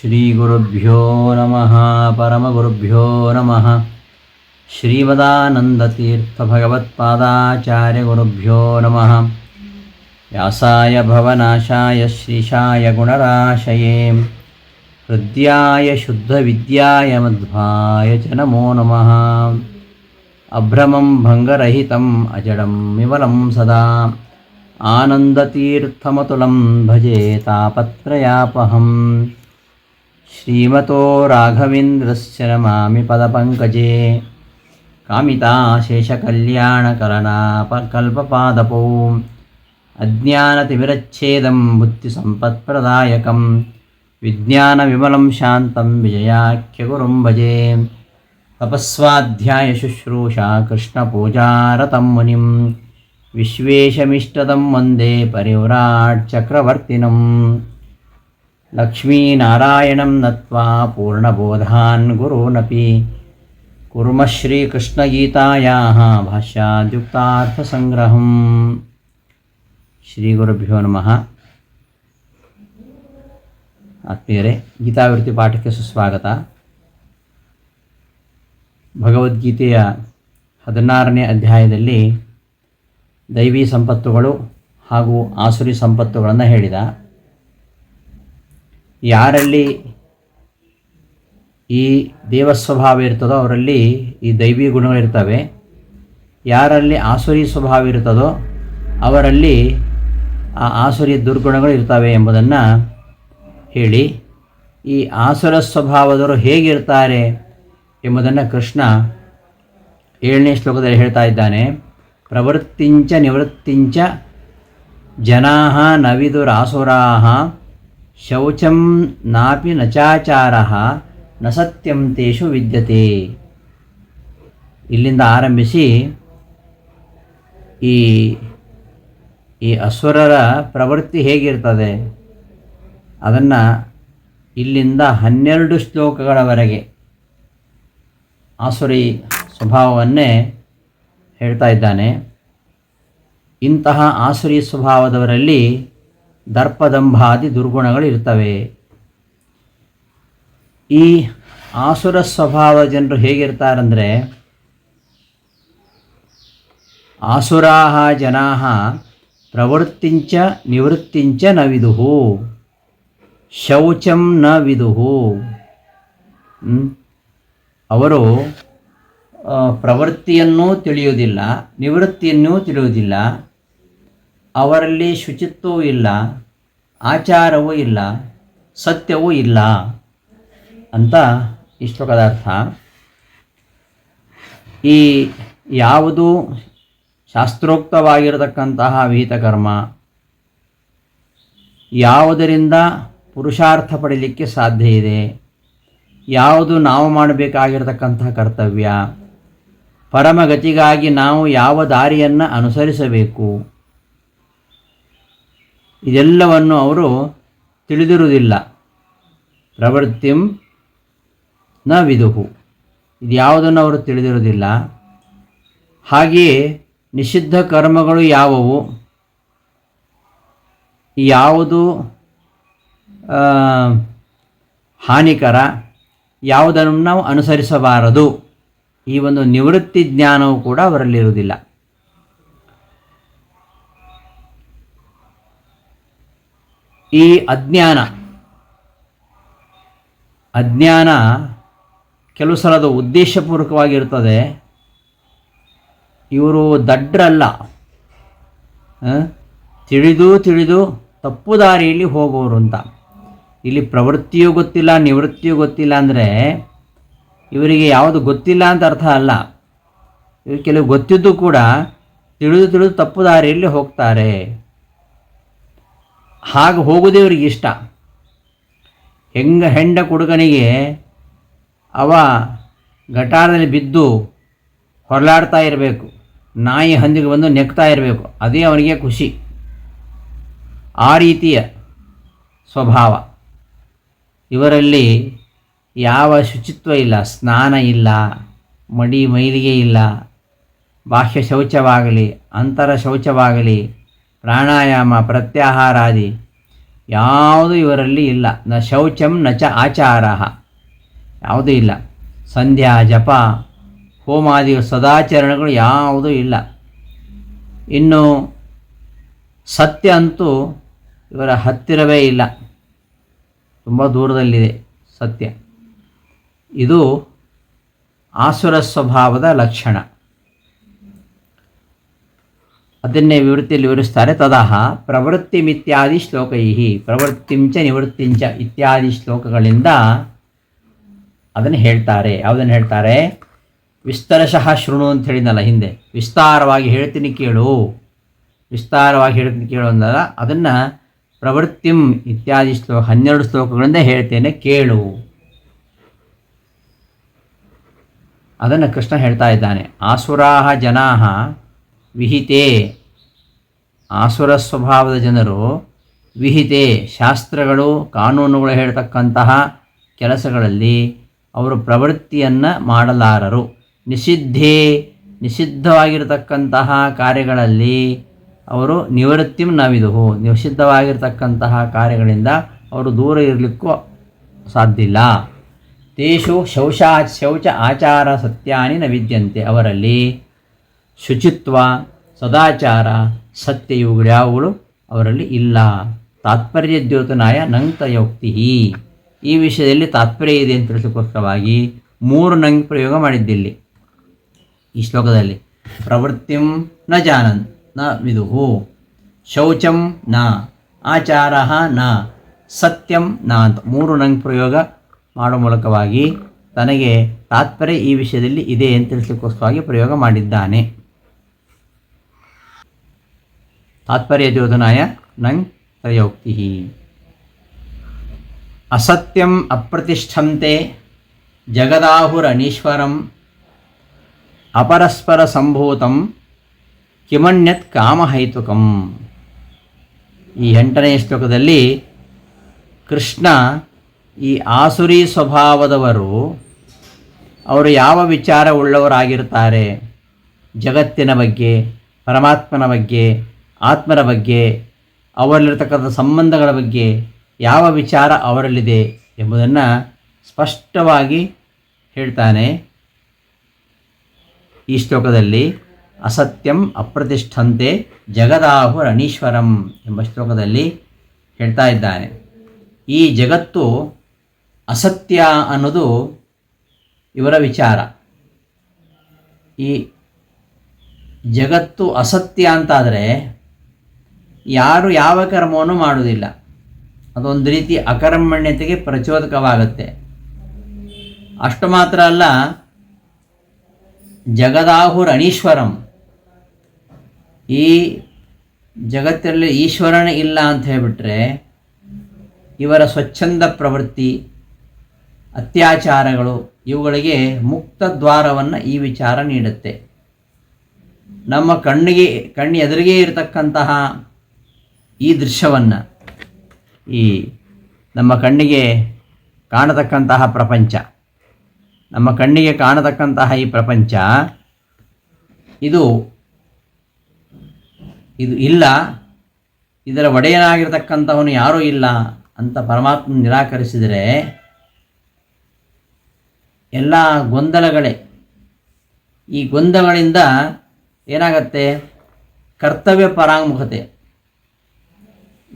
శ్రీగురుభ్యో నమ పరమగురుభ్యో నమ శ్రీమదానందతీర్థభగవత్పాదాచార్యగురుభ్యో నమ వ్యాసాయ భవనాశాయ శ్రీశాయ గుణరాశయే హృద్యాయ శుద్ధవిద్యాయ మధ్వాయ చ నమో నమ అభ్రమం భంగరహితం అజడం విమలం సదా ఆనందతీర్థమతులం భజే తాపత్రయాపహం श्रीमतो राघवेन्द्रस्य नमामि पदपङ्कजे। कामिताशेषकल्याणकरणापकल्पपादपौ। अज्ञानतिविरच्छेदं बुद्धिसम्पत्प्रदायकं विज्ञानविमलं शान्तं विजयाख्यगुरुं भजे। तपस्वाध्यायशुश्रूषा कृष्णपूजारतं मुनिं विश्वेशमिष्टदं वन्दे परिव्राट् चक्रवर्तिनम् ಲಕ್ಷ್ಮೀನಾರಾಯಣಂ ನತ್ವಾ ಪೂರ್ಣಬೋಧಾನ್ ಗುರುನಪಿ ಕುರ್ಮ ಶ್ರೀಕೃಷ್ಣಗೀತಾಯಾः ಭಾಷ್ಯಾದ್ಯುಕ್ತಾರ್ಥಸಂಗ್ರಹಂ ಶ್ರೀಗುರುಭ್ಯೋ ನಮಃ ಆತ್ಮೀಯರೇ ಗೀತಾವೃತ್ತಿ ಪಾಠಕ್ಕೆ ಸುಸ್ವಾಗತ. ಭಗವದ್ಗೀತೆಯ ಹದಿನಾರನೇ ಅಧ್ಯಾಯದಲ್ಲಿ ದೈವಿ ಸಂಪತ್ತುಗಳು ಹಾಗೂ ಆಸುರಿ ಸಂಪತ್ತುಗಳನ್ನು ಹೇಳಿದ. ಯಾರಲ್ಲಿ ಈ ದೇವಸ್ವಭಾವ ಇರ್ತದೋ ಅವರಲ್ಲಿ ಈ ದೈವಿ ಗುಣಗಳಿರ್ತವೆ ಯಾರಲ್ಲಿ ಆಸುರಿ ಸ್ವಭಾವ ಇರ್ತದೋ ಅವರಲ್ಲಿ ಆ ಆಸುರಿ ದುರ್ಗುಣಗಳು ಇರ್ತವೆ ಎಂಬುದನ್ನು ಹೇಳಿ, ಈ ಆಸುರ ಸ್ವಭಾವದವರು ಹೇಗಿರ್ತಾರೆ ಎಂಬುದನ್ನು ಕೃಷ್ಣ ಏಳನೇ ಶ್ಲೋಕದಲ್ಲಿ ಹೇಳ್ತಾ ಇದ್ದಾನೆ. ಪ್ರವೃತ್ತಿಂಚ ನಿವೃತ್ತಿಂಚ ಜನಾ ನವಿದುರಾಸುರಾ ಶೌಚಂ ನಾಪಿ ನಚಾಚಾರ ನ ಸತ್ಯಂ ತೇಷು ವಿದ್ಯತೆ. ಇಲ್ಲಿಂದ ಆರಂಭಿಸಿ ಈ ಈ ಅಸುರರ ಪ್ರವೃತ್ತಿ ಹೇಗಿರ್ತದೆ? ಅದನ್ನು ಇಲ್ಲಿಂದ ಹನ್ನೆರಡು ಶ್ಲೋಕಗಳವರೆಗೆ ಆಸುರಿ ಸ್ವಭಾವವನ್ನೇ ಹೇಳ್ತಾ ಇದ್ದಾನೆ. ಇಂತಹ ಆಸುರಿ ಸ್ವಭಾವದವರಲ್ಲಿ ದರ್ಪದಂಭಾದಿ ದುರ್ಗುಣಗಳು ಇರ್ತವೆ ಈ ಆಸುರ ಸ್ವಭಾವ ಜನರು ಹೇಗಿರ್ತಾರಂದರೆ, ಆಸುರಾಹ ಜನಾ ಪ್ರವೃತ್ತಿಂಚ ನಿವೃತ್ತಿಂಚ ನ ವಿದುಹು, ಶೌಚಂ ನ ವಿದುಹು. ಅವರು ಪ್ರವೃತ್ತಿಯನ್ನೂ ತಿಳಿಯುವುದಿಲ್ಲ, ನಿವೃತ್ತಿಯನ್ನೂ ತಿಳಿಯುವುದಿಲ್ಲ ಅವರಲ್ಲಿ ಶುಚಿತ್ವವೂ ಇಲ್ಲ, ಆಚಾರವೂ ಇಲ್ಲ, ಸತ್ಯವೂ ಇಲ್ಲ ಅಂತ ಈ ಶ್ಲೋಕದ ಅರ್ಥ ಈ ಯಾವುದು ಶಾಸ್ತ್ರೋಕ್ತವಾಗಿರತಕ್ಕಂತಹ ವಿಹಿತ ಯಾವುದರಿಂದ ಪುರುಷಾರ್ಥ ಪಡೀಲಿಕ್ಕೆ ಸಾಧ್ಯ ಇದೆ, ಯಾವುದು ನಾವು ಮಾಡಬೇಕಾಗಿರತಕ್ಕಂತಹ ಕರ್ತವ್ಯ, ಪರಮಗತಿಗಾಗಿ ನಾವು ಯಾವ ದಾರಿಯನ್ನು ಅನುಸರಿಸಬೇಕು ಇದೆಲ್ಲವನ್ನು ಅವರು ತಿಳಿದಿರುವುದಿಲ್ಲ. ಪ್ರವೃತ್ತಿಂ ನ ವಿದುಹು. ಇದು ಯಾವುದನ್ನು ಅವರು ತಿಳಿದಿರುವುದಿಲ್ಲ. ಹಾಗೆಯೇ ನಿಷಿದ್ಧ ಕರ್ಮಗಳು ಯಾವುವು? ಯಾವುದು ಹಾನಿಕರ? ಯಾವುದನ್ನು ನಾವು ಅನುಸರಿಸಬಾರದು? ಈ ಒಂದು ನಿವೃತ್ತಿ ಜ್ಞಾನವು ಕೂಡ ಅವರಲ್ಲಿರುವುದಿಲ್ಲ. ಈ ಅಜ್ಞಾನ. ಅಜ್ಞಾನ ಕೆಲವು ಸಲದ ಉದ್ದೇಶಪೂರ್ವಕವಾಗಿರ್ತದೆ. ಇವರು ದಡ್ರಲ್ಲ. ತಿಳಿದು ತಿಳಿದು ತಪ್ಪು ದಾರಿಯಲ್ಲಿ ಹೋಗೋರು ಅಂತ. ಇಲ್ಲಿ ಪ್ರವೃತ್ತಿಯೂ ಗೊತ್ತಿಲ್ಲ, ನಿವೃತ್ತಿಯೂ ಗೊತ್ತಿಲ್ಲ ಅಂದರೆ ಇವರಿಗೆ ಯಾವುದು ಗೊತ್ತಿಲ್ಲ ಅಂತ ಅರ್ಥ ಅಲ್ಲ. ಇವರು ಕೆಲವು ಗೊತ್ತಿದ್ದು ಕೂಡ ತಿಳಿದು ತಿಳಿದು ತಪ್ಪು ದಾರಿಯಲ್ಲಿ ಹೋಗ್ತಾರೆ. ಹಾಗೆ ಹೋಗೋದೇ ಅವ್ರಿಗೆ ಇಷ್ಟ. ಹೆಂಗ ಹೆಂಡ ಕುಡುಗನಿಗೆ ಅವ ಗಟಾರದಲ್ಲಿ ಬಿದ್ದು ಹೊರಲಾಡ್ತಾ ಇರಬೇಕು, ನಾಯಿ ಹಂದಿಗೆ ಬಂದು ನೆಕ್ತಾ ಇರಬೇಕು, ಅದೇ ಅವನಿಗೆ ಖುಷಿ. ಆ ರೀತಿಯ ಸ್ವಭಾವ. ಇವರಲ್ಲಿ ಯಾವ ಶುಚಿತ್ವ ಇಲ್ಲ, ಸ್ನಾನ ಇಲ್ಲ, ಮಡಿ ಮೈಲಿಗೆ ಇಲ್ಲ, ಬಾಹ್ಯ ಶೌಚವಾಗಲಿ, ಅಂತರ ಶೌಚವಾಗಲಿ ಪ್ರಾಣಾಯಾಮ, ಪ್ರತ್ಯಾಹಾರಾದಿ, ಯಾವುದು ಇವರಲ್ಲಿ ಇಲ್ಲ. ನ ಶೌಚಂ, ನ ಚ ಆಚಾರ. ಯಾವುದೂ ಇಲ್ಲ. ಸಂಧ್ಯಾ, ಜಪ ಹೋಮಾದಿ ಸದಾಚರಣೆಗಳು ಯಾವುದೂ ಇಲ್ಲ. ಇನ್ನು ಸತ್ಯ ಅಂತೂ ಇವರ ಹತ್ತಿರವೇ ಇಲ್ಲ. ತುಂಬ ದೂರದಲ್ಲಿದೆ ಸತ್ಯ. ಇದು ಆಸುರ ಸ್ವಭಾವದ ಲಕ್ಷಣ. ಅದನ್ನೇ ವಿವೃತ್ತಿಯಲ್ಲಿ ವಿವರಿಸ್ತಾರೆ. ತದಹ ಪ್ರವೃತ್ತಿಮಿತ್ಯಾದಿ ಶ್ಲೋಕೈ ಪ್ರವೃತ್ತಿಂಚ ನಿವೃತ್ತಿಂಚ ಇತ್ಯಾದಿ ಶ್ಲೋಕಗಳಿಂದ ಅದನ್ನು ಹೇಳ್ತಾರೆ. ಯಾವುದನ್ನು ಹೇಳ್ತಾರೆ? ವಿಸ್ತರಶಃ ಶೃಣು ಅಂತ ಹೇಳಿದ್ನಲ್ಲ ಹಿಂದೆ. ವಿಸ್ತಾರವಾಗಿ ಹೇಳ್ತೀನಿ ಕೇಳು. ವಿಸ್ತಾರವಾಗಿ ಹೇಳ್ತೀನಿ ಕೇಳು ಅಂದಲ್ಲ, ಅದನ್ನು ಪ್ರವೃತ್ತಿಂ ಇತ್ಯಾದಿ ಶ್ಲೋಕ, ಹನ್ನೆರಡು ಶ್ಲೋಕಗಳಿಂದ ಹೇಳ್ತೇನೆ ಕೇಳು. ಅದನ್ನು ಕೃಷ್ಣ ಹೇಳ್ತಾ ಇದ್ದಾನೆ. ಆಸುರಾಹ ಜನಾಹ ವಿಹಿತೆ. ಆಸುರ ಸ್ವಭಾವದ ಜನರು ವಿಹಿತೆ. ಶಾಸ್ತ್ರಗಳು, ಕಾನೂನುಗಳು ಹೇಳ್ತಕ್ಕಂತಹ ಕೆಲಸಗಳಲ್ಲಿ ಅವರು ಪ್ರವೃತ್ತಿಯನ್ನು ಮಾಡಲಾರರು. ನಿಷಿದ್ಧೇ. ನಿಷಿದ್ಧವಾಗಿರತಕ್ಕಂತಹ ಕಾರ್ಯಗಳಲ್ಲಿ ಅವರು ನಿವೃತ್ತಿ ನವಿದು ನಿಷಿದ್ಧವಾಗಿರತಕ್ಕಂತಹ ಕಾರ್ಯಗಳಿಂದ ಅವರು ದೂರ ಇರಲಿಕ್ಕೂ ಸಾಧ್ಯವಿಲ್ಲ. ತೇಷು ಶೌಚ ಶೌಚ ಆಚಾರ ಸತ್ಯಾನಿ ನ ವಿದ್ಯಂತೆ ಅವರಲ್ಲಿ ಶುಚಿತ್ವ, ಸದಾಚಾರ ಸತ್ಯ ಇವುಗಳು ಯಾವುಗಳು ಅವರಲ್ಲಿ ಇಲ್ಲ. ತಾತ್ಪರ್ಯ ದ್ಯೋತನಾಯ ನಂಕ್ತಯೋಕ್ತಿ ಈ ವಿಷಯದಲ್ಲಿ ತಾತ್ಪರ್ಯ ಇದೆ ಅಂತ ತಿಳಿಸೋಕ್ಕೋಸ್ಕರವಾಗಿ ಮೂರು ನಂಗ್ ಪ್ರಯೋಗ ಮಾಡಿದ್ದಿಲ್ಲಿ. ಈ ಶ್ಲೋಕದಲ್ಲಿ, ಪ್ರವೃತ್ತಿಂ ನ ಜಾನನ್ನ ವಿದುಹು, ಶೌಚಂ ನ, ಆಚಾರ ನ, ಸತ್ಯಂ ನ ಅಂತ ಮೂರು ನಂಗ್ ಪ್ರಯೋಗ ಮಾಡೋ ಮೂಲಕವಾಗಿ ತನಗೆ ತಾತ್ಪರ್ಯ ಈ ವಿಷಯದಲ್ಲಿ ಇದೆ ಅಂತ ತಿಳಿಸೋಕ್ಕೋಸ್ಕರವಾಗಿ ಪ್ರಯೋಗ ಮಾಡಿದ್ದಾನೆ. ದ್ಯೋಧನಾಯ ನಂಗ್ ತಯೋಕ್ತಿ ಅಸತ್ಯಂ ಅಪ್ರತಿಷ್ಠಂತೆ ಜಗದಾಹುರನೀಶ್ವರಂ ಅಪರಸ್ಪರ ಸಂಭೂತಂ ಕಿಮಣ್ಯತ್ ಕಾಮಹೈತುಕಂ. ಈ ಎಂಟನೇ ಶ್ಲೋಕದಲ್ಲಿ ಕೃಷ್ಣ ಈ ಆಸುರಿ ಸ್ವಭಾವದವರು ಅವರು ಯಾವ ವಿಚಾರ ಉಳ್ಳವರಾಗಿರ್ತಾರೆ ಜಗತ್ತಿನ ಬಗ್ಗೆ, ಪರಮಾತ್ಮನ ಬಗ್ಗೆ ಆತ್ಮರ ಬಗ್ಗೆ, ಅವರಲ್ಲಿರ್ತಕ್ಕಂಥ ಸಂಬಂಧಗಳ ಬಗ್ಗೆ ಯಾವ ವಿಚಾರ ಅವರಲ್ಲಿದೆ ಎಂಬುದನ್ನು ಸ್ಪಷ್ಟವಾಗಿ ಹೇಳ್ತಾನೆ ಈ ಶ್ಲೋಕದಲ್ಲಿ. ಅಸತ್ಯಂ ಅಪ್ರತಿಷ್ಠಂತೆ ಜಗದಾಹುರಣೀಶ್ವರಂ ಎಂಬ ಶ್ಲೋಕದಲ್ಲಿ ಹೇಳ್ತಾ ಇದ್ದಾನೆ. ಈ ಜಗತ್ತು ಅಸತ್ಯ ಅನ್ನೋದು ಇವರ ವಿಚಾರ. ಈ ಜಗತ್ತು ಅಸತ್ಯ ಅಂತಾದರೆ ಯಾರು ಯಾವ ಕರ್ಮವನ್ನು ಮಾಡುವುದಿಲ್ಲ. ಅದೊಂದು ರೀತಿ ಅಕರ್ಮಣ್ಯತೆಗೆ ಪ್ರಚೋದಕವಾಗುತ್ತೆ. ಅಷ್ಟು ಮಾತ್ರ ಅಲ್ಲ ಜಗದಾಹುರ್ ಅನೀಶ್ವರಂ ಈ ಜಗತ್ತಲ್ಲಿ ಈಶ್ವರನೇ ಇಲ್ಲ ಅಂತ ಹೇಳಿಬಿಟ್ರೆ, ಇವರ ಸ್ವಚ್ಛಂದ ಪ್ರವೃತ್ತಿ, ಅತ್ಯಾಚಾರಗಳು, ಇವುಗಳಿಗೆ ಮುಕ್ತ ದ್ವಾರವನ್ನು ಈ ವಿಚಾರ ನೀಡುತ್ತೆ. ನಮ್ಮ ಕಣ್ಣಿಗೆ, ಕಣ್ಣು ಎದುರಿಗೆ ಇರತಕ್ಕಂತಹ ಈ ದೃಶ್ಯವನ್ನು ಈ ನಮ್ಮ ಕಣ್ಣಿಗೆ ಕಾಣತಕ್ಕಂತಹ ಪ್ರಪಂಚ. ನಮ್ಮ ಕಣ್ಣಿಗೆ ಕಾಣತಕ್ಕಂತಹ ಈ ಪ್ರಪಂಚ ಇದು ಇದು ಇಲ್ಲ. ಇದರ ಒಡೆಯನಾಗಿರ್ತಕ್ಕಂಥವನು ಯಾರೂ ಇಲ್ಲ ಅಂತ ಪರಮಾತ್ಮ ನಿರಾಕರಿಸಿದರೆ ಎಲ್ಲ ಗೊಂದಲಗಳೇ. ಈ ಗೊಂದಲಗಳಿಂದ ಏನಾಗತ್ತೆ? ಕರ್ತವ್ಯ ಪರಾಂಗುಖತೆ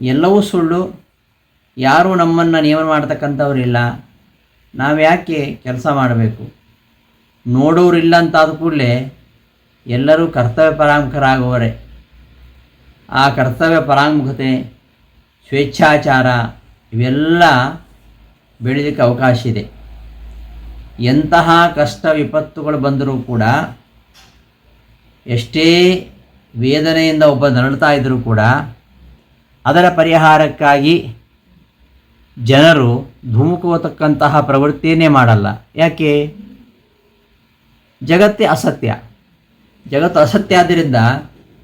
ಎಲ್ಲವೂ ಸುಳ್ಳು. ಯಾರೂ ನಮ್ಮನ್ನು ನಿಯಮ ಮಾಡ್ತಕ್ಕಂಥವ್ರಿಲ್ಲ. ನಾವು ಯಾಕೆ ಕೆಲಸ ಮಾಡಬೇಕು? ನೋಡೋರಿಲ್ಲ ಅಂತಾದ ಕೂಡಲೇ ಎಲ್ಲರೂ ಕರ್ತವ್ಯ ಪರಾಮುಖರಾಗುವರೆ ಆ ಕರ್ತವ್ಯ ಪರಾಮುಖತೆ ಸ್ವೇಚ್ಛಾಚಾರ ಇವೆಲ್ಲ ಬೆಳೀಲಿಕ್ಕೆ ಅವಕಾಶ ಇದೆ. ಎಂತಹ ಕಷ್ಟ ವಿಪತ್ತುಗಳು ಬಂದರೂ ಕೂಡ, ಎಷ್ಟೇ ವೇದನೆಯಿಂದ ಒಬ್ಬ ನರಳ್ತಾ ಇದ್ದರೂ ಕೂಡ ಅದರ ಪರಿಹಾರಕ್ಕಾಗಿ ಜನರು ಧುಮುಕುವತಕ್ಕಂತಹ ಪ್ರವೃತ್ತಿಯನ್ನೇ ಮಾಡಲ್ಲ. ಯಾಕೆ? ಜಗತ್ತೇ ಅಸತ್ಯ. ಜಗತ್ತು ಅಸತ್ಯ ಆದ್ದರಿಂದ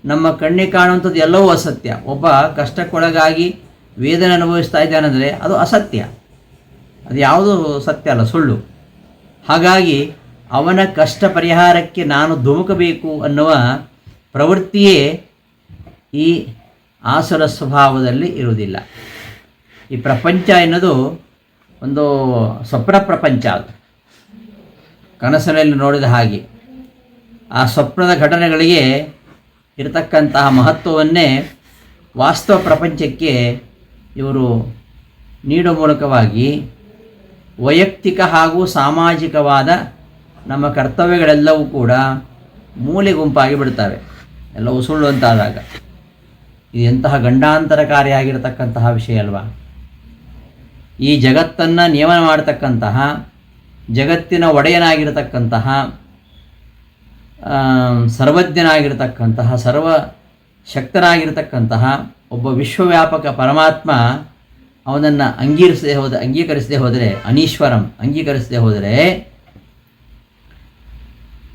ನಮ್ಮ ಕಣ್ಣಿಗೆ ಕಾಣುವಂಥದ್ದು ಎಲ್ಲವೂ ಅಸತ್ಯ. ಒಬ್ಬ ಕಷ್ಟಕ್ಕೊಳಗಾಗಿ ವೇದನೆ ಅನುಭವಿಸ್ತಾ ಇದ್ದಾನೆಂದರೆ ಅದು ಅಸತ್ಯ. ಅದು ಯಾವುದು ಸತ್ಯ ಅಲ್ಲ, ಸುಳ್ಳು. ಹಾಗಾಗಿ ಅವನ ಕಷ್ಟ ಪರಿಹಾರಕ್ಕೆ ನಾನು ಧುಮುಕಬೇಕು ಅನ್ನುವ ಪ್ರವೃತ್ತಿಯೇ ಈ ಆಸುರ ಸ್ವಭಾವದಲ್ಲಿ ಇರುವುದಿಲ್ಲ. ಈ ಪ್ರಪಂಚ ಎನ್ನುವುದು ಒಂದು ಸ್ವಪ್ನ ಪ್ರಪಂಚ ಅದು. ಕನಸಿನಲ್ಲಿ ನೋಡಿದ ಹಾಗೆ. ಆ ಸ್ವಪ್ನದ ಘಟನೆಗಳಿಗೆ ಇರತಕ್ಕಂತಹ ಮಹತ್ವವನ್ನೇ ವಾಸ್ತವ ಪ್ರಪಂಚಕ್ಕೆ ಇವರು ನೀಡುವ ಮೂಲಕವಾಗಿ ವೈಯಕ್ತಿಕ ಹಾಗೂ ಸಾಮಾಜಿಕವಾದ ನಮ್ಮ ಕರ್ತವ್ಯಗಳೆಲ್ಲವೂ ಕೂಡ ಮೂಲೆ ಗುಂಪಾಗಿ ಬಿಡ್ತವೆ. ಎಲ್ಲವೂ ಸುಳ್ಳು ಅಂತಾದಾಗ. ಇದು ಎಂತಹ ಗಂಡಾಂತರಕಾರಿಯಾಗಿರತಕ್ಕಂತಹ ವಿಷಯ ಅಲ್ವಾ? ಈ ಜಗತ್ತನ್ನು ನಿಯಮನ ಮಾಡತಕ್ಕಂತಹ, ಜಗತ್ತಿನ ಒಡೆಯನಾಗಿರತಕ್ಕಂತಹ ಸರ್ವಜ್ಞನಾಗಿರತಕ್ಕಂತಹ ಸರ್ವ ಶಕ್ತನಾಗಿರತಕ್ಕಂತಹ ಒಬ್ಬ ವಿಶ್ವವ್ಯಾಪಕ ಪರಮಾತ್ಮ ಅವನನ್ನು ಅಂಗೀರಿಸದೆ ಹೋದ, ಅಂಗೀಕರಿಸದೆ ಹೋದರೆ ಅನೀಶ್ವರಂ, ಅಂಗೀಕರಿಸದೆ ಹೋದರೆ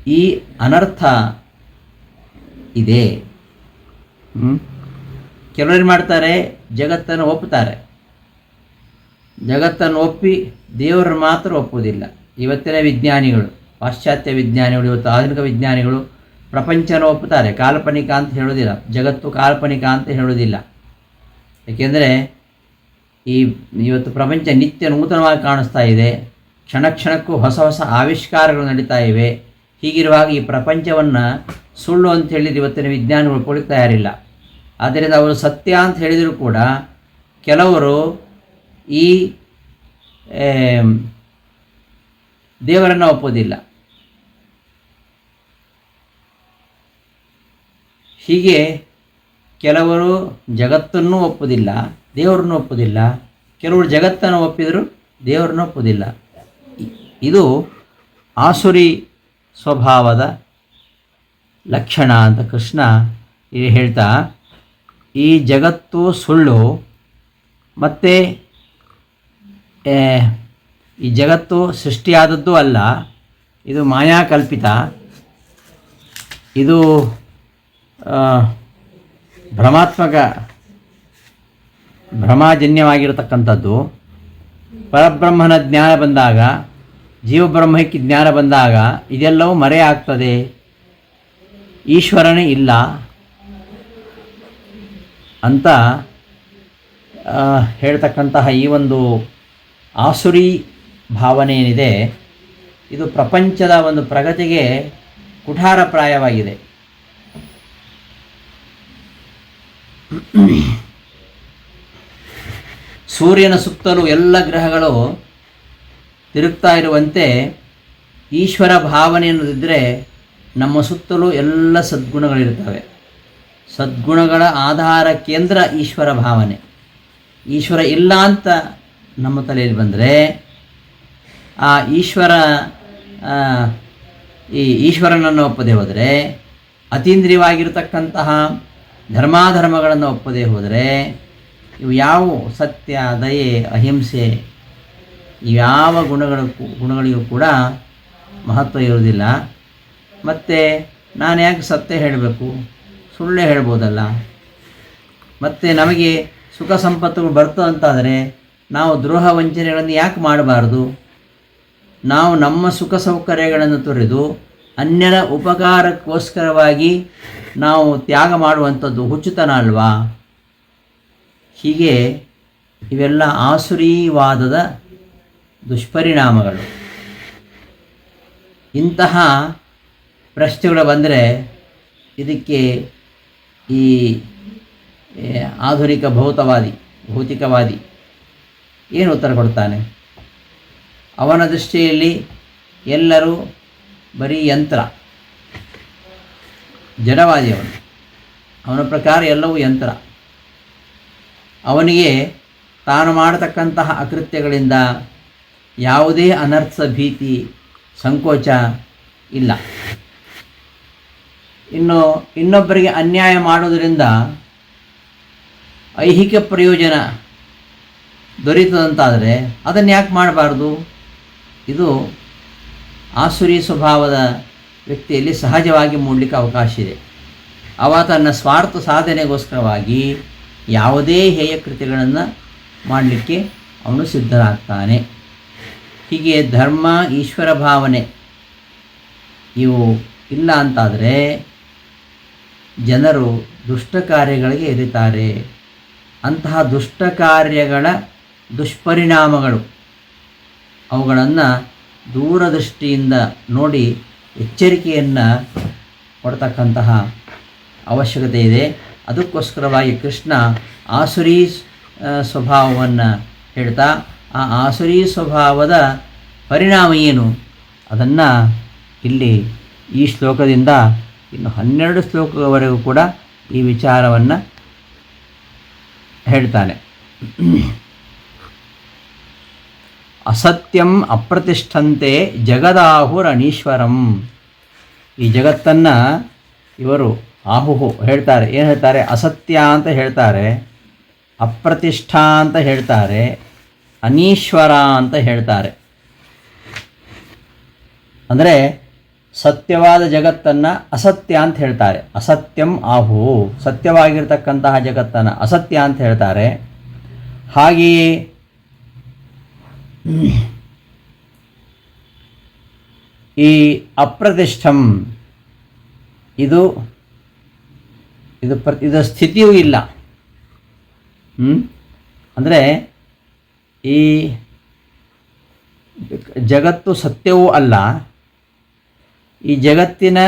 ಈ ಅನರ್ಥ ಇದೆ. ಕೆಲವರು ಮಾಡ್ತಾರೆ? ಜಗತ್ತನ್ನು ಒಪ್ಪುತ್ತಾರೆ ಜಗತ್ತನ್ನು ಒಪ್ಪಿ ದೇವರನ್ನು ಮಾತ್ರ ಒಪ್ಪುವುದಿಲ್ಲ. ಇವತ್ತಿನ ವಿಜ್ಞಾನಿಗಳು, ಪಾಶ್ಚಾತ್ಯ ವಿಜ್ಞಾನಿಗಳು, ಇವತ್ತು ಆಧುನಿಕ ವಿಜ್ಞಾನಿಗಳು ಪ್ರಪಂಚನ ಒಪ್ಪುತ್ತಾರೆ. ಕಾಲ್ಪನಿಕ ಅಂತ ಹೇಳೋದಿಲ್ಲ ಜಗತ್ತು ಕಾಲ್ಪನಿಕ ಅಂತ ಹೇಳೋದಿಲ್ಲ ಏಕೆಂದರೆ ಈ ಇವತ್ತು ಪ್ರಪಂಚ ನಿತ್ಯ ನೂತನವಾಗಿ ಕಾಣಿಸ್ತಾ ಇದೆ. ಕ್ಷಣ ಕ್ಷಣಕ್ಕೂ ಹೊಸ ಹೊಸ ಆವಿಷ್ಕಾರಗಳು ನಡೀತಾ ಇವೆ. ಹೀಗಿರುವಾಗ ಈ ಪ್ರಪಂಚವನ್ನು ಸುಳ್ಳು ಅಂತ ಹೇಳಿದ ಇವತ್ತಿನ ವಿಜ್ಞಾನಿಗಳು ಒಪ್ಕೊಳ್ಳಿಕ್ಕೆ ತಯಾರಿಲ್ಲ. ಆದ್ದರಿಂದ ಅವರು ಸತ್ಯ ಅಂತ ಹೇಳಿದರೂ ಕೂಡ ಕೆಲವರು ಈ ದೇವರನ್ನು ಒಪ್ಪೋದಿಲ್ಲ ಹೀಗೆ ಕೆಲವರು ಜಗತ್ತನ್ನು ಒಪ್ಪುವುದಿಲ್ಲ, ದೇವರನ್ನು ಒಪ್ಪುವುದಿಲ್ಲ, ಕೆಲವರು ಜಗತ್ತನ್ನು ಒಪ್ಪಿದರೂ ದೇವರನ್ನು ಒಪ್ಪುವುದಿಲ್ಲ. ಇದು ಆಸುರಿ ಸ್ವಭಾವದ ಲಕ್ಷಣ ಅಂತ ಕೃಷ್ಣ ಹೇಳ್ತಾ ಈ ಜಗತ್ತು ಸುಳ್ಳು, ಮತ್ತು ಈ ಜಗತ್ತು ಸೃಷ್ಟಿಯಾದದ್ದು ಅಲ್ಲ, ಇದು ಮಾಯಾಕಲ್ಪಿತ. ಇದು ಭ್ರಮಾತ್ಮಕ, ಭ್ರಮಾಜನ್ಯವಾಗಿರತಕ್ಕಂಥದ್ದು. ಪರಬ್ರಹ್ಮನ ಜ್ಞಾನ ಬಂದಾಗ, ಜೀವಬ್ರಹ್ಮಕ್ಕೆ ಜ್ಞಾನ ಬಂದಾಗ, ಇದೆಲ್ಲವೂ ಮರೆಯಾಗ್ತದೆ. ಈಶ್ವರನೇ ಇಲ್ಲ. ಅಂತ ಹೇಳ್ತಕ್ಕಂತಹ ಈ ಒಂದು ಆಸುರಿ ಭಾವನೆ ಏನಿದೆ ಇದು ಪ್ರಪಂಚದ ಒಂದು ಪ್ರಗತಿಗೆ ಕುಠಾರಪ್ರಾಯವಾಗಿದೆ. ಸೂರ್ಯನ ಸುತ್ತಲೂ ಎಲ್ಲ ಗ್ರಹಗಳು ತಿರುಗ್ತಾ ಇರುವಂತೆ ಈಶ್ವರ ಭಾವನೆ ಅನ್ನೋದಿದ್ದರೆ ನಮ್ಮ ಸುತ್ತಲೂ ಎಲ್ಲ ಸದ್ಗುಣಗಳಿರ್ತವೆ ಸದ್ಗುಣಗಳ ಆಧಾರ ಕೇಂದ್ರ ಈಶ್ವರ ಭಾವನೆ. ಈಶ್ವರ ಇಲ್ಲ ಅಂತ ನಮ್ಮ ತಲೆಯಲ್ಲಿ ಬಂದರೆ, ಆ ಈಶ್ವರ ಈ ಈಶ್ವರನನ್ನು ಒಪ್ಪದೆ ಹೋದರೆ, ಅತೀಂದ್ರಿಯವಾಗಿರತಕ್ಕಂತಹ ಧರ್ಮಾಧರ್ಮಗಳನ್ನು ಒಪ್ಪದೇ ಹೋದರೆ, ಇವು ಯಾವ ಸತ್ಯ, ದಯೆ, ಅಹಿಂಸೆ, ಯಾವ ಗುಣಗಳ, ಗುಣಗಳಿಗೂ ಕೂಡ ಮಹತ್ವ ಇರುವುದಿಲ್ಲ. ಮತ್ತು ನಾನು ಯಾಕೆ ಸತ್ಯ ಹೇಳಬೇಕು? ಸುಳ್ಳೇ ಹೇಳ್ಬೋದಲ್ಲ? ಮತ್ತು ನಮಗೆ ಸುಖ ಸಂಪತ್ತುಗಳು ಬರ್ತದಂತಾದರೆ ನಾವು ದ್ರೋಹ ವಂಚನೆಗಳನ್ನು ಯಾಕೆ ಮಾಡಬಾರ್ದು? ನಾವು ನಮ್ಮ ಸುಖ ಸೌಕರ್ಯಗಳನ್ನು ತೊರೆದು ಅನ್ಯರ ಉಪಕಾರಕ್ಕೋಸ್ಕರವಾಗಿ ನಾವು ತ್ಯಾಗ ಮಾಡುವಂಥದ್ದು ಹುಚ್ಚುತನ ಅಲ್ವಾ? ಹೀಗೆ ಇವೆಲ್ಲ ಆಸುರೀವಾದದ ದುಷ್ಪರಿಣಾಮಗಳು. ಇಂತಹ ಪ್ರಶ್ನೆಗಳು ಬಂದರೆ ಇದಕ್ಕೆ ಈ ಆಧುನಿಕ ಭೌತವಾದಿ, ಭೌತಿಕವಾದಿ ಏನು ಉತ್ತರ ಕೊಡ್ತಾನೆ? ಅವನ ದೃಷ್ಟಿಯಲ್ಲಿ ಎಲ್ಲರೂ ಬರೀ ಯಂತ್ರ, ಜಡವಾದಿ ಅವನು. ಅವನ ಪ್ರಕಾರ ಎಲ್ಲವೂ ಯಂತ್ರ. ಅವನಿಗೆ ತಾನು ಮಾಡತಕ್ಕಂತಹ ಅಕೃತ್ಯಗಳಿಂದ ಯಾವುದೇ ಅನರ್ಥ ಭೀತಿ, ಸಂಕೋಚ ಇಲ್ಲ. ಇನ್ನು ಇನ್ನೊಬ್ಬರಿಗೆ ಅನ್ಯಾಯ ಮಾಡೋದರಿಂದ ಐಹಿಕ ಪ್ರಯೋಜನ ದೊರೀತದಂತಾದರೆ ಅದನ್ನು ಯಾಕೆ ಮಾಡಬಾರ್ದು? ಇದು ಆಸುರಿ ಸ್ವಭಾವದ ವ್ಯಕ್ತಿಯಲ್ಲಿ ಸಹಜವಾಗಿ ಮೂಡಲಿಕ್ಕೆ ಅವಕಾಶ ಇದೆ. ಅವ ತನ್ನ ಸ್ವಾರ್ಥ ಸಾಧನೆಗೋಸ್ಕರವಾಗಿ ಯಾವುದೇ ಹೇಯ ಕೃತಿಗಳನ್ನು ಮಾಡಲಿಕ್ಕೆ ಅವನು ಸಿದ್ಧರಾಗ್ತಾನೆ ಹೀಗೆ ಧರ್ಮ, ಈಶ್ವರ ಭಾವನೆ ಇವು ಇಲ್ಲ ಅಂತಾದರೆ ಜನರು ದುಷ್ಟ ಕಾರ್ಯಗಳಿಗೆ ಎರಿತಾರೆ ಅಂತಹ ದುಷ್ಟ ಕಾರ್ಯಗಳ ದುಷ್ಪರಿಣಾಮಗಳು ಅವುಗಳನ್ನು ದೂರದೃಷ್ಟಿಯಿಂದ ನೋಡಿ ಎಚ್ಚರಿಕೆಯನ್ನು ಕೊಡ್ತಕ್ಕಂತಹ ಅವಶ್ಯಕತೆ ಇದೆ. ಅದಕ್ಕೋಸ್ಕರವಾಗಿ ಕೃಷ್ಣ ಆಸುರಿ ಸ್ವಭಾವವನ್ನು ಹೇಳ್ತಾ, ಆ ಆಸುರಿ ಸ್ವಭಾವದ ಪರಿಣಾಮ ಏನು? ಅದನ್ನು ಇಲ್ಲಿ ಈ ಶ್ಲೋಕದಿಂದ ಇನ್ನು ಹನ್ನೆರಡು ಶ್ಲೋಕದವರೆಗೂ ಕೂಡ ಈ ವಿಚಾರವನ್ನು ಹೇಳ್ತಾನೆ. ಅಸತ್ಯಂ ಅಪ್ರತಿಷ್ಠಂತೆ ಜಗದಾಹುರಣೀಶ್ವರಂ ಈ ಜಗತ್ತನ್ನು ಇವರು ಆಹುಹು ಹೇಳ್ತಾರೆ. ಏನು ಹೇಳ್ತಾರೆ? ಅಸತ್ಯ ಅಂತ ಹೇಳ್ತಾರೆ, ಅಪ್ರತಿಷ್ಠಾ ಅಂತ ಹೇಳ್ತಾರೆ, ಅನೀಶ್ವರ ಅಂತ ಹೇಳ್ತಾರೆ. ಅಂದರೆ ಸತ್ಯವಾದ ಜಗತ್ತನ್ನು ಅಸತ್ಯ ಅಂತ ಹೇಳ್ತಾರೆ. ಅಸತ್ಯಂ ಆಹು. ಸತ್ಯವಾಗಿರ್ತಕ್ಕಂತಹ ಜಗತ್ತನ್ನು ಅಸತ್ಯ ಅಂತ ಹೇಳ್ತಾರೆ. ಹಾಗೆಯೇ ಈ ಅಪ್ರತಿಷ್ಠಂ ಇದು ಇದು ಪ್ರ ಇದರ ಸ್ಥಿತಿಯೂ ಇಲ್ಲ. ಅಂದರೆ ಈ ಜಗತ್ತು ಸತ್ಯವೂ ಅಲ್ಲ. ಈ ಜಗತ್ತಿನ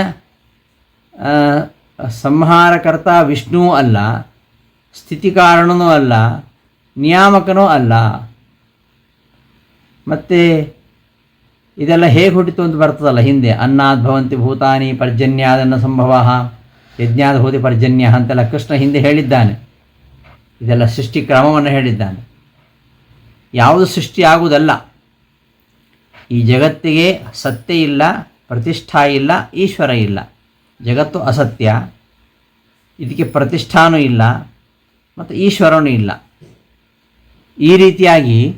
ಸಂಹಾರಕರ್ತ ವಿಷ್ಣುವೂ ಅಲ್ಲ, ಸ್ಥಿತಿಕಾರಣನೂ ಅಲ್ಲ, ನಿಯಾಮಕನೂ ಅಲ್ಲ. ಮತ್ತು ಇದೆಲ್ಲ ಹೇಗೆ ಹುಟ್ಟಿತು ಅಂತ ಬರ್ತದಲ್ಲ ಹಿಂದೆ. ಅನ್ನಾದ್ ಭವಂತಿ ಭೂತಾನಿ ಪರ್ಜನ್ಯಾದನ್ನ ಸಂಭವ, ಯಜ್ಞಾದ ಹೋದಿ ಪರ್ಜನ್ಯ ಅಂತೆಲ್ಲ ಕೃಷ್ಣ ಹಿಂದೆ ಹೇಳಿದ್ದಾನೆ. ಇದೆಲ್ಲ ಸೃಷ್ಟಿ ಕ್ರಮವನ್ನು ಹೇಳಿದ್ದಾನೆ. ಯಾವುದು ಸೃಷ್ಟಿ ಆಗುವುದಲ್ಲ. ಈ ಜಗತ್ತಿಗೆ ಸತ್ಯ ಇಲ್ಲ ಪ್ರತಿಷ್ಠಾ ಇಲ್ಲ, ಈಶ್ವರ ಇಲ್ಲ. ಜಗತ್ತು ಅಸತ್ಯ. ಇದಕ್ಕೆ ಪ್ರತಿಷ್ಠಾನೂ ಇಲ್ಲ, ಮತ್ತು ಈಶ್ವರನೂ ಇಲ್ಲ. ಈ ರೀತಿಯಾಗಿ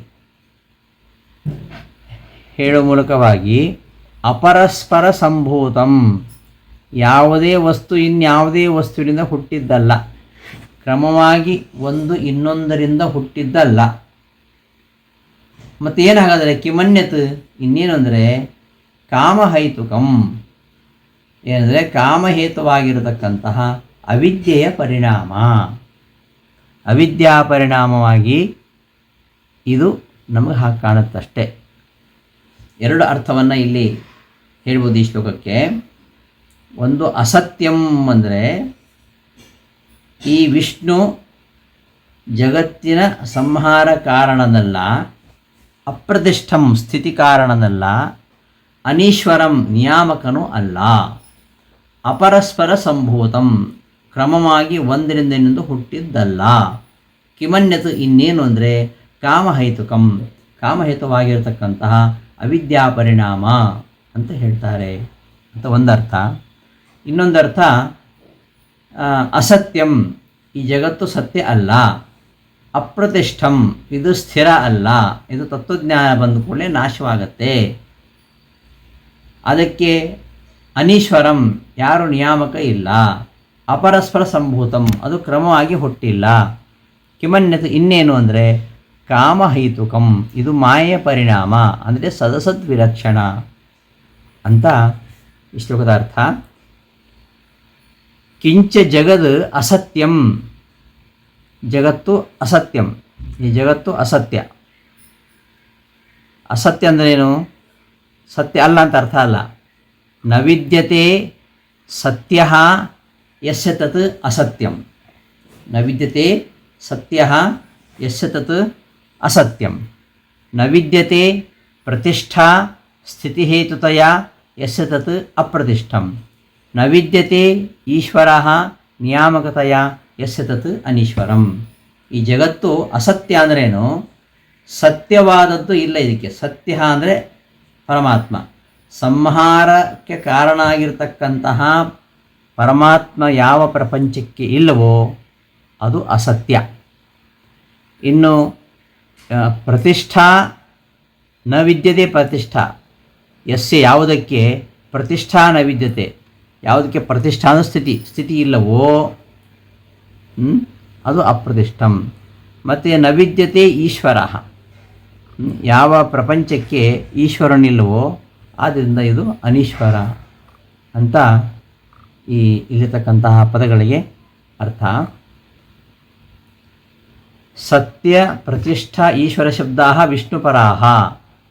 ಹೇಳುವ ಮೂಲಕವಾಗಿ ಅಪರಸ್ಪರ ಸಂಭೂತಂ. ಯಾವುದೇ ವಸ್ತು ಇನ್ಯಾವುದೇ ವಸ್ತುವಿನಿಂದ ಹುಟ್ಟಿದ್ದಲ್ಲ. ಕ್ರಮವಾಗಿ ಒಂದು ಇನ್ನೊಂದರಿಂದ ಹುಟ್ಟಿದ್ದಲ್ಲ. ಮತ್ತು ಏನಾಗಾದರೆ ಕಿಮನ್ಯತ್ ಇನ್ನೇನು ಅಂದರೆ ಕಾಮಹೈತುಕಂ. ಏನಂದರೆ ಕಾಮಹೇತುವಾಗಿರತಕ್ಕಂತಹ ಅವಿದ್ಯೆಯ ಪರಿಣಾಮ. ಅವಿದ್ಯಾ ಪರಿಣಾಮವಾಗಿ ಇದು ನಮಗೆ ಹಾಗೆ ಕಾಣುತ್ತಷ್ಟೆ. ಎರಡು ಅರ್ಥವನ್ನು ಇಲ್ಲಿ ಹೇಳ್ಬೋದು ಈ ಶ್ಲೋಕಕ್ಕೆ. ಒಂದು ಅಸತ್ಯಂ ಅಂದರೆ ಈ ವಿಷ್ಣು ಜಗತ್ತಿನ ಸಂಹಾರ ಕಾರಣದಲ್ಲ ಅಪ್ರತಿಷ್ಠಂ ಸ್ಥಿತಿ ಕಾರಣದಲ್ಲ ಅನೀಶ್ವರಂ ನಿಯಾಮಕನೂ ಅಲ್ಲ. ಅಪರಸ್ಪರ ಸಂಭೂತಂ. ಕ್ರಮವಾಗಿ ಒಂದರಿಂದ ಇನ್ನೊಂದು ಹುಟ್ಟಿದ್ದಲ್ಲ. ಕಿಮನ್ಯತು ಇನ್ನೇನು ಅಂದರೆ ಕಾಮಹೈತುಕಂ. ಕಾಮಹೇತುವಾಗಿರತಕ್ಕಂತಹ ಅವಿದ್ಯಾ ಪರಿಣಾಮ ಅಂತ ಹೇಳ್ತಾರೆ. ಅಂತ ಒಂದರ್ಥ. ಇನ್ನೊಂದರ್ಥ ಅಸತ್ಯಂ. ಈ ಜಗತ್ತು ಸತ್ಯ ಅಲ್ಲ. ಅಪ್ರತಿಷ್ಠಂ. ಇದು ಸ್ಥಿರ ಅಲ್ಲ. ಇದು ತತ್ವಜ್ಞಾನ ಬಂದ ಕೂಡಲೇ ನಾಶವಾಗತ್ತೆ. ಅದಕ್ಕೆ ಅನೀಶ್ವರಂ, ಯಾರು ನಿಯಾಮಕ ಇಲ್ಲ. ಅಪರಸ್ಪರ ಸಂಭೂತಂ, ಅದು ಕ್ರಮವಾಗಿ ಹುಟ್ಟಿಲ್ಲ. ಕಿಮನ್ಯತ ಇನ್ನೇನು ಅಂದರೆ, ಕಾಮಹೈತುಕಂ, ಇದು ಮಾಯೆಯ ಪರಿಣಾಮ, ಅಂದರೆ ಸದಸದ್ ವಿಲಕ್ಷಣ ಅಂತ ಈ ಅರ್ಥ. ಕಿಂಚ ಜಗದ್ ಅಸತ್ಯಂ, ಜಗತ್ತು ಅಸತ್ಯಂ, ಈ ಜಗತ್ತು ಅಸತ್ಯ. ಅಸತ್ಯ ಅಂದ್ರೇನು? ಸತ್ಯ ಅಲ್ಲ ಅಂತ ಅರ್ಥ ಅಲ್ಲ. ನವಿದ್ಯತೆ ವಿದ್ಯತೆ ಸತ್ಯ ಯಸ್ಯ ತತ್ ಅಸತ್ಯಂ. ನವಿದ್ಯತೆ ವಿದ್ಯತೆ ಸತ್ಯ ಯಸ್ಯ ತತ್ ಅಸತ್ಯಂ. ನವಿದ್ಯತೆ ಪ್ರತಿಷ್ಠಾ ಸ್ಥಿತಿಹೇತುತಯ ಯಸ್ಯ ತತ್ ಅಪ್ರತಿಷ್ಠಂ. ನವಿದ್ಯತೆ ವಿದ್ಯತೆ ಈಶ್ವರ ನಿಯಾಮಕತೆಯ ಯಸ್ಯ ತತ್ ಅನೀಶ್ವರಂ. ಈ ಜಗತ್ತು ಅಸತ್ಯ ಅಂದ್ರೇನು? ಸತ್ಯವಾದದ್ದು ಇಲ್ಲ ಇದಕ್ಕೆ. ಸತ್ಯ ಅಂದರೆ ಪರಮಾತ್ಮ. ಸಂಹಾರಕ್ಕೆ ಕಾರಣ ಆಗಿರತಕ್ಕಂತಹ ಪರಮಾತ್ಮ ಯಾವ ಪ್ರಪಂಚಕ್ಕೆ ಇಲ್ಲವೋ ಅದು ಅಸತ್ಯ. ಇನ್ನು ಪ್ರತಿಷ್ಠಾ ನ ವಿದ್ಯತೆ ಪ್ರತಿಷ್ಠಾ. ಯಸ್ಯ ಯಾವುದಕ್ಕೆ? ಪ್ರತಿಷ್ಠಾ ನ ವಿದ್ಯತೆ. ಯಾವುದಕ್ಕೆ? ಪ್ರತಿಷ್ಠಾನ ಸ್ಥಿತಿ. ಸ್ಥಿತಿ ಇಲ್ಲವೋ? ಅದು ಅಪ್ರತಿಷ್ಠಂ. ಮತ್ತು ನ ವಿದ್ಯತೆ ಈಶ್ವರ? ಯಾವ ಪ್ರಪಂಚಕ್ಕೆ ಈಶ್ವರನಿಲ್ಲವೋ ಆದ್ದರಿಂದ ಇದು ಅನೀಶ್ವರ ಅಂತ ಈ ಇಲ್ಲಿರ್ತಕ್ಕಂತಹ ಪದಗಳಿಗೆ ಅರ್ಥ. ಸತ್ಯ ಪ್ರತಿಷ್ಠಾ ಈಶ್ವರ ಶಬ್ದ ವಿಷ್ಣುಪರಾಹ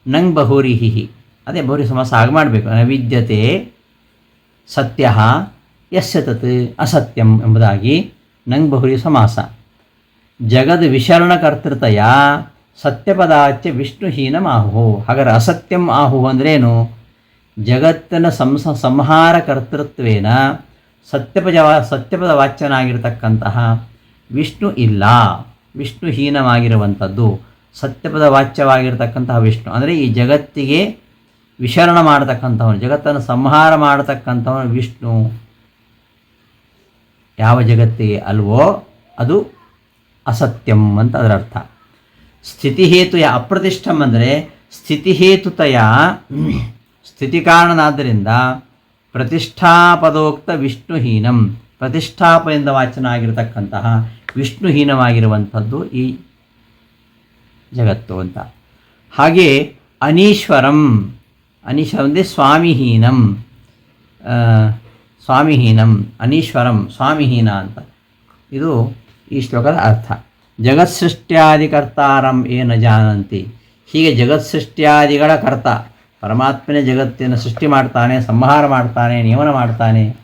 ನಂಗ್ ಬಹುರಿಹಿ ಅದೇ ಬಹುರಿ ಸಮಾಸ ಆಗ ಮಾಡಬೇಕು. ನವಿದ್ಯತೆ ಸತ್ಯ ಯಸ್ಯ ತತ್, ಅಸತ್ಯಂ ಎಂಬುದಾಗಿ ನಂಗ್ ಬಹುರಿ ಸಮಾಸ. ಜಗದ್ ವಿಶರಣಕರ್ತೃತಯ ಸತ್ಯಪದಾಚ್ಯ ವಿಷ್ಣುಹೀನಂ ಆಹುಹು ಹಾಗಾದ್ರೆ ಅಸತ್ಯಂ ಆಹು ಅಂದ್ರೇನು? ಜಗತ್ತಿನ ಸಂಸ ಸಂಹಾರ ಕರ್ತೃತ್ವೇನ ಸತ್ಯಪದ ಸತ್ಯಪದ ವಾಚ್ಯನಾಗಿರ್ತಕ್ಕಂತಹ ವಿಷ್ಣು ಇಲ್ಲ. ವಿಷ್ಣುಹೀನವಾಗಿರುವಂಥದ್ದು ಸತ್ಯಪದ ವಾಚ್ಯವಾಗಿರ್ತಕ್ಕಂತಹ ವಿಷ್ಣು. ಅಂದರೆ ಈ ಜಗತ್ತಿಗೆ ವಿಶರಣ ಮಾಡತಕ್ಕಂಥವನು, ಜಗತ್ತನ್ನು ಸಂಹಾರ ಮಾಡತಕ್ಕಂಥವನು ವಿಷ್ಣು. ಯಾವ ಜಗತ್ತಿಗೆ ಅಲ್ವೋ ಅದು ಅಸತ್ಯಂ ಅಂತ ಅದರ ಅರ್ಥ ಸ್ಥಿತಿಹೇತುಯ ಅಪ್ರತಿಷ್ಠಂ ಅಂದರೆ ಸ್ಥಿತಿಹೇತುತೆಯ ಸ್ಥಿತಿಕಾರಣನಾದ್ದರಿಂದ ಪ್ರತಿಷ್ಠಾಪದೋಕ್ತ ವಿಷ್ಣುಹೀನಂ. ಪ್ರತಿಷ್ಠಾಪದಿಂದ ವಾಚನ ಆಗಿರತಕ್ಕಂತಹ ವಿಷ್ಣುಹೀನವಾಗಿರುವಂಥದ್ದು ಈ ಜಗತ್ತು ಅಂತ. ಹಾಗೆ ಅನೀಶ್ವರಂ. ಅನೀಶ್ವರ ಅಂದರೆ ಸ್ವಾಮಿಹೀನಂ. ಸ್ವಾಮಿಹೀನಂ, ಅನೀಶ್ವರಂ, ಸ್ವಾಮಿಹೀನ ಅಂತ. ಇದು ಈ ಶ್ಲೋಕದ ಅರ್ಥ. ಜಗತ್ಸೃಷ್ಟ್ಯಾದಿಕರ್ತಾರಂ ಏನ ಜಾನಂತಿ. ಹೀಗೆ ಜಗತ್ಸೃಷ್ಟ್ಯಾದಿಗಳ ಕರ್ತ, ಪರಮಾತ್ಮನೇ ಜಗತ್ತಿನ ಸೃಷ್ಟಿ ಮಾಡ್ತಾನೆ, ಸಂಹಾರ ಮಾಡ್ತಾನೆ, ನಿಯಮನ ಮಾಡ್ತಾನೆ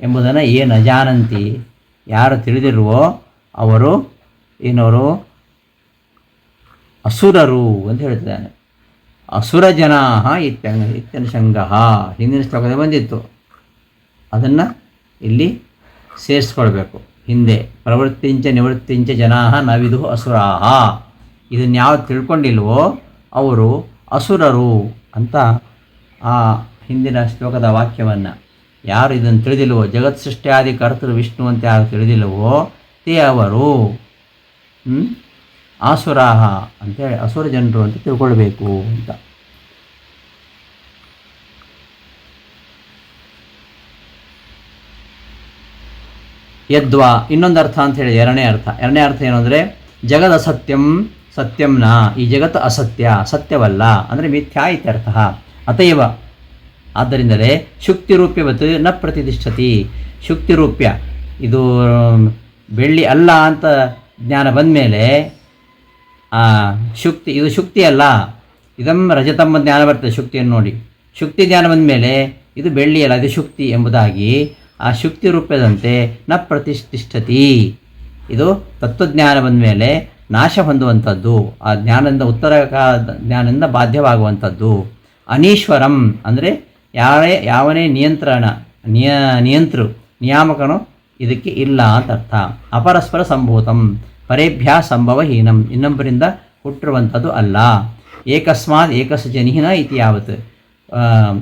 ಎಂಬುದನ್ನು ಏನು ಜಾನಂತಿ. ಯಾರು ತಿಳಿದಿರುವೋ ಅವರು ಏನವರು ಅಸುರರು ಅಂತ ಹೇಳ್ತಿದ್ದಾನೆ. ಅಸುರ ಜನಾ ಇತ್ಯನ ಇತ್ಯನುಷಂಗ ಹಿಂದಿನ ಶ್ಲೋಕದಲ್ಲಿ ಬಂದಿತ್ತು. ಅದನ್ನು ಇಲ್ಲಿ ಸೇರಿಸ್ಕೊಳ್ಬೇಕು. ಹಿಂದೆ ಪ್ರವೃತ್ತಿಂಚ ನಿವೃತ್ತಿಂಚ ಜನಾ ನವಿದು ಅಸುರಾಹ. ಇದನ್ನು ಯಾವ ತಿಳ್ಕೊಂಡಿಲ್ವೋ ಅವರು ಅಸುರರು ಅಂತ ಆ ಹಿಂದಿನ ಶ್ಲೋಕದ ವಾಕ್ಯವನ್ನು. ಯಾರು ಇದನ್ನು ತಿಳಿದಿಲ್ವೋ, ಜಗತ್ ಸೃಷ್ಟಿಯಾದಿ ಕರ್ತೃ ವಿಷ್ಣು ಅಂತ ಯಾರು ತಿಳಿದಿಲ್ಲವೋ ತೇ ಅವರು? ಆಸುರಾಹ ಅಂತೇಳಿ ಅಸುರ ಜನರು ಅಂತ ತಿಳ್ಕೊಳ್ಬೇಕು ಅಂತ. ಯದ್ವಾ. ಇನ್ನೊಂದು ಅರ್ಥ ಅಂತ ಹೇಳಿ, ಎರಡನೇ ಅರ್ಥ. ಎರಡನೇ ಅರ್ಥ ಏನು ಅಂದರೆ, ಜಗದ ಸತ್ಯಂ ಸತ್ಯಂನ. ಈ ಜಗತ್ತು ಅಸತ್ಯ, ಸತ್ಯವಲ್ಲ. ಅಂದರೆ ಮಿಥ್ಯಾ ಇತ್ಯರ್ಥ. ಅತಯವ ಆದ್ದರಿಂದಲೇ ಶುಕ್ತಿರೂಪ್ಯವತ್ನ ಪ್ರತಿಷ್ಠತಿ. ಶುಕ್ತಿರೂಪ್ಯ. ಇದು ಬೆಳ್ಳಿ ಅಲ್ಲ ಅಂತ ಜ್ಞಾನ ಬಂದ ಮೇಲೆ ಶುಕ್ತಿ, ಇದು ಶುಕ್ತಿ ಅಲ್ಲ. ಇದಂ ರಜತಮ್ಮ ಜ್ಞಾನ ಬರ್ತದೆ ಶುಕ್ತಿಯನ್ನು ನೋಡಿ. ಶುಕ್ತಿ ಜ್ಞಾನ ಬಂದ ಮೇಲೆ ಇದು ಬೆಳ್ಳಿ ಅಲ್ಲ, ಇದು ಶುಕ್ತಿ ಎಂಬುದಾಗಿ ಆ ಶುಕ್ತಿ ರೂಪದಂತೆ ನ ಪ್ರತಿಷ್ಠಿಷ್ಠತಿ. ಇದು ತತ್ವಜ್ಞಾನ ಬಂದ ಮೇಲೆ ನಾಶ ಹೊಂದುವಂಥದ್ದು. ಆ ಜ್ಞಾನದಿಂದ ಉತ್ತರ ಜ್ಞಾನದಿಂದ ಬಾಧ್ಯವಾಗುವಂಥದ್ದು. ಅನೀಶ್ವರಂ ಅಂದರೆ ಯಾರೇ, ಯಾವನೇ ನಿಯಂತ್ರಣ, ನಿಯ, ನಿಯಂತೃ, ನಿಯಾಮಕನು ಇದಕ್ಕೆ ಇಲ್ಲ ಅಂತ ಅರ್ಥ. ಅಪರಸ್ಪರ ಸಂಭೂತಂ, ಪರೇಭ್ಯ ಸಂಭವಹೀನಂ, ಇನ್ನೊಬ್ಬರಿಂದ ಹುಟ್ಟಿರುವಂಥದ್ದು ಅಲ್ಲ. ಏಕಸ್ಮಾತ್ ಏಕಸ್ ಜನಿಹಿನ ಇತಿ ಯಾವತ್ತು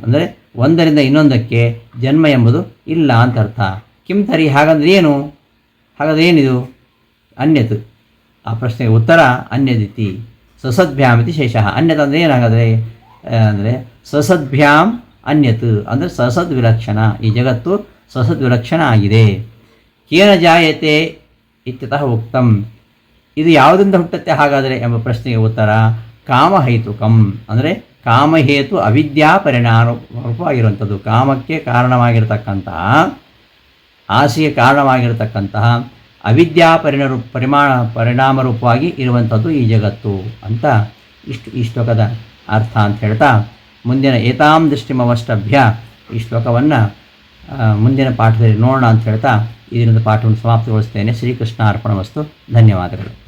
ಅಂದರೆ ಒಂದರಿಂದ ಇನ್ನೊಂದಕ್ಕೆ ಜನ್ಮ ಎಂಬುದು ಇಲ್ಲ ಅಂತ ಅರ್ಥ. ಕಿಂ ತರಿ, ಹಾಗಂದ್ರೆ ಏನು? ಹಾಗಾದ್ರೆ ಏನಿದು? ಅನ್ಯತ್. ಆ ಪ್ರಶ್ನೆಗೆ ಉತ್ತರ, ಅನ್ಯದಿತಿ. ಸಸದ್ಭ್ಯಾಮಿತಿ ಶೇಷಃ. ಅನ್ಯತ್ ಅಂದರೆ ಏನಾಗಾದರೆ ಅಂದರೆ ಸಸದ್ಭ್ಯಾಮ್ ಅನ್ಯತ್. ಅಂದರೆ ಸಸದ್ ವಿಲಕ್ಷಣ ಈ ಜಗತ್ತು ಸಸದ್ ವಿಲಕ್ಷಣ ಆಗಿದೆ. ಕೇನ ಜಾಯತೆ ಇತ್ಯತಃ ಉಕ್ತಂ. ಇದು ಯಾವುದರಿಂದ ಹುಟ್ಟತ್ತೆ ಹಾಗಾದರೆ ಎಂಬ ಪ್ರಶ್ನೆಗೆ ಉತ್ತರ? ಕಾಮಹೈತುಕಂ. ಅಂದರೆ ಕಾಮಹೇತು ಅವಿದ್ಯಾ ಪರಿಣಾಮ ರೂಪವಾಗಿರುವಂಥದ್ದು. ಕಾಮಕ್ಕೆ ಕಾರಣವಾಗಿರತಕ್ಕಂತಹ ಆಸೆಗೆ ಕಾರಣವಾಗಿರತಕ್ಕಂತಹ ಅವಿದ್ಯಾ ಪರಿಣ ಪರಿಮಾಣ, ಪರಿಣಾಮ ರೂಪವಾಗಿ ಇರುವಂಥದ್ದು ಈ ಜಗತ್ತು ಅಂತ ಇಷ್ಟು ಈ ಶ್ಲೋಕದ ಅರ್ಥ ಅಂತ ಹೇಳ್ತಾ ಮುಂದಿನ ಏತಾಂ ದೃಷ್ಟಿಮವಷ್ಟಭ್ಯ ಈ ಶ್ಲೋಕವನ್ನು ಮುಂದಿನ ಪಾಠದಲ್ಲಿ ನೋಡೋಣ ಅಂತ ಹೇಳ್ತಾ ಇದರಿಂದ ಪಾಠವನ್ನು ಸಮಾಪ್ತಿಗೊಳಿಸ್ತೇನೆ. ಶ್ರೀಕೃಷ್ಣ ಅರ್ಪಣ ವಸ್ತು ಧನ್ಯವಾದಗಳು.